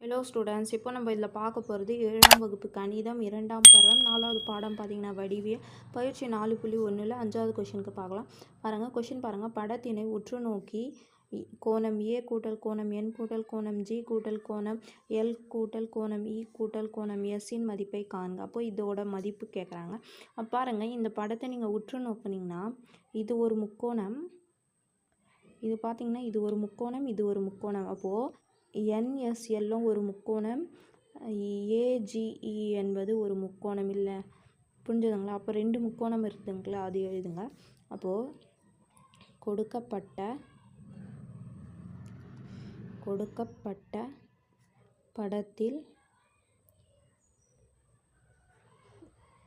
Hello students இப்போ நம்ம இதில் பார்க்க போகிறது ஏழாம் வகுப்பு கணிதம் இரண்டாம் பருவம் நாலாவது பாடம் பார்த்தீங்கன்னா வடிவியல் பயிற்சி நாலு புள்ளி ஒன்றில் அஞ்சாவது கொஷினுக்கு பார்க்கலாம். பாருங்கள் கொஷின் பாருங்கள் படத்தினை உற்று நோக்கி இ- கோணம் ஏ கூட்டல் கோணம் என் கூட்டல் கோணம் ஜி கூட்டல் கோணம் எல் கூட்டல் கோணம் இ கூட்டல் கோணம் எஸ்ஸின் மதிப்பை காண்க. அப்போ இதோட மதிப்பு கேட்குறாங்க. அப்போ பாருங்கள் இந்த படத்தை நீங்கள் உற்று நோக்குனீங்கன்னா இது ஒரு முக்கோணம். இது பார்த்தீங்கன்னா இது ஒரு முக்கோணம் இது ஒரு முக்கோணம். அப்போது என்எஸ்எல்லும் ஒரு முக்கோணம் ஏஜிஇ என்பது ஒரு முக்கோணம் இல்லை. புரிஞ்சுதுங்களா? அப்போ ரெண்டு முக்கோணம் இருக்குதுங்களா? அது எழுதுங்க. அப்போது கொடுக்கப்பட்ட கொடுக்கப்பட்ட படத்தில்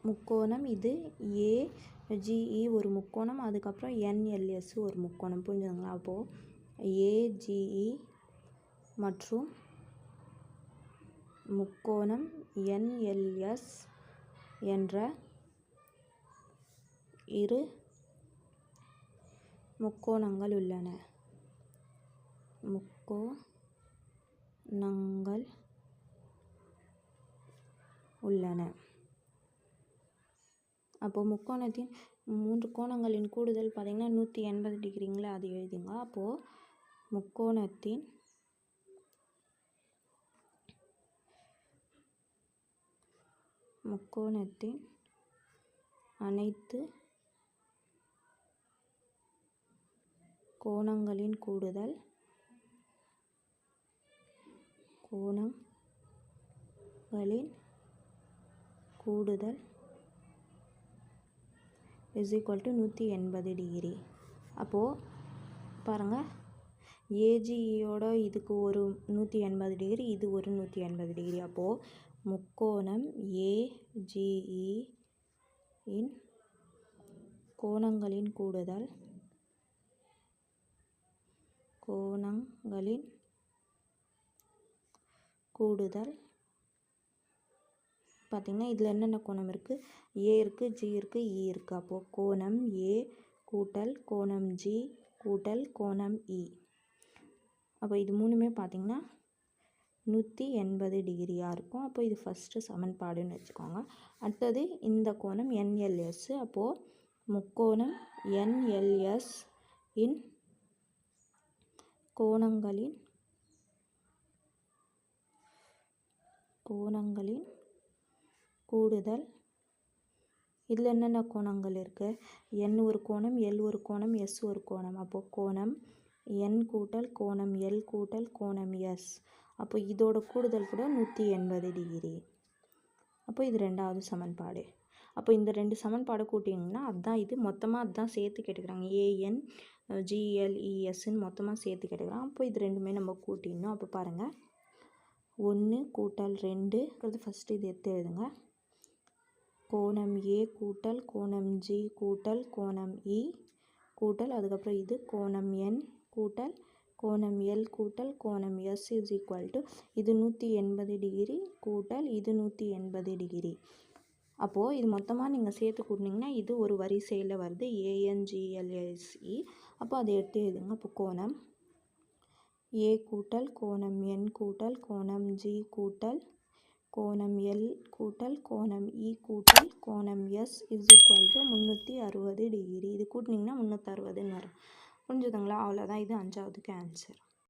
முக்கோணம் இது ஏ ஜிஇ ஒரு முக்கோணம் அதுக்கப்புறம் என்எல்எஸ் ஒரு முக்கோணம். புரிஞ்சுதுங்களா? அப்போது ஏஜிஇ மற்றும் முக்கோணம் என்எல்எஸ் என்ற இரு முக்கோணங்கள் உள்ளன. முக்கோணங்கள் உள்ளன. அப்போது முக்கோணத்தின் மூன்று கோணங்களின் கூடுதல் பார்த்திங்கன்னா நூற்றி எண்பது டிகிரிங்களா அது எழுதுங்க. அப்போது முக்கோணத்தின் முக்கோணத்தின் அனைத்து கோணங்களின் கூடுதல் கோணங்களின் கூடுதல் இஸ் ஈக்குவல் டு நூற்றி எண்பது டிகிரி அப்போது பாருங்கள் ஏஜியோட இதுக்கு ஒரு நூற்றி எண்பது டிகிரி இது ஒரு நூற்றி எண்பது டிகிரி. அப்போது முக்கோணம் ஏஜிஇ இன் கோணங்களின் கூடுதல் கோணங்களின் கூடுதல். பார்த்திங்கன்னா இதில் என்னென்ன கோணம் இருக்குது ஏ இருக்குது ஜி இருக்குது இ இருக்குது அப்போது கோணம் ஏ கூட்டல் கோணம் ஜி கூட்டல் கோணம் இ. அப்போ இது மூணுமே பார்த்திங்கன்னா நூற்றி எண்பது டிகிரியாக இருக்கும். அப்போ இது ஃபஸ்ட்டு சமன்பாடுன்னு வச்சுக்கோங்க. அடுத்தது இந்த கோணம் என்எல்எஸ் அப்போது முக்கோணம் என்எல்எஸ் இன் கோணங்களின் கோணங்களின் கூடுதல். இதில் என்னென்ன கோணங்கள் இருக்குது என் ஒரு கோணம் எல் ஒரு கோணம் எஸ் ஒரு கோணம். அப்போது கோணம் என் கூட்டல் கோணம் எல் கூட்டல் கோணம் எஸ். அப்போ இதோட கூடுதல் கூட நூற்றி எண்பது டிகிரி. அப்போ இது ரெண்டாவது சமன்பாடு. அப்போ இந்த ரெண்டு சமன்பாடு கூட்டிங்கன்னா அதுதான் இது மொத்தமாக அதுதான் சேர்த்து கேட்டுக்கிறாங்க. ஏஎன் ஜிஎல்இஎஸ்ன்னு மொத்தமாக சேர்த்து கேட்டுக்கிறாங்க. அப்போ இது ரெண்டுமே நம்ம கூட்டிடணும் அப்போ பாருங்கள் ஒன்று கூட்டல் ரெண்டுங்கிறது ஃபஸ்ட்டு இது எடுத்து எழுதுங்க. கோணம் ஏ கூட்டல் கோணம் ஜி கூட்டல் கோணம் இ கூட்டல் அதுக்கப்புறம் இது கோணம் என் கூட்டல் கோணம் எல் கூட்டல் கோணம் எஸ் இஸ் ஈக்குவல் டு இது நூற்றி எண்பது டிகிரி கூட்டல் இது நூற்றி எண்பது டிகிரி அப்போது இது மொத்தமாக நீங்கள் சேர்த்து கூட்டினீங்கன்னா இது ஒரு வரிசையில் வருது. ஏஎன்ஜிஎல்எஸ்இ அப்போ அதை எடுத்து எழுதுங்க. அப்போ கோணம் ஏ கூட்டல் கோணம் என் கூட்டல் கோணம் ஜி கூட்டல் கோணம் எல் கூட்டல் கோணம் இ கூட்டல் கோணம் எஸ் இஸ் ஈக்குவல் டு முந்நூற்றி அறுபது டிகிரி இது கூட்டினீங்கன்னா முந்நூற்றறுபதுன்னு வரும். புரிஞ்சுதுங்களா? அவ்வளோதான் இது அஞ்சாவதுக்கு ஆன்சர்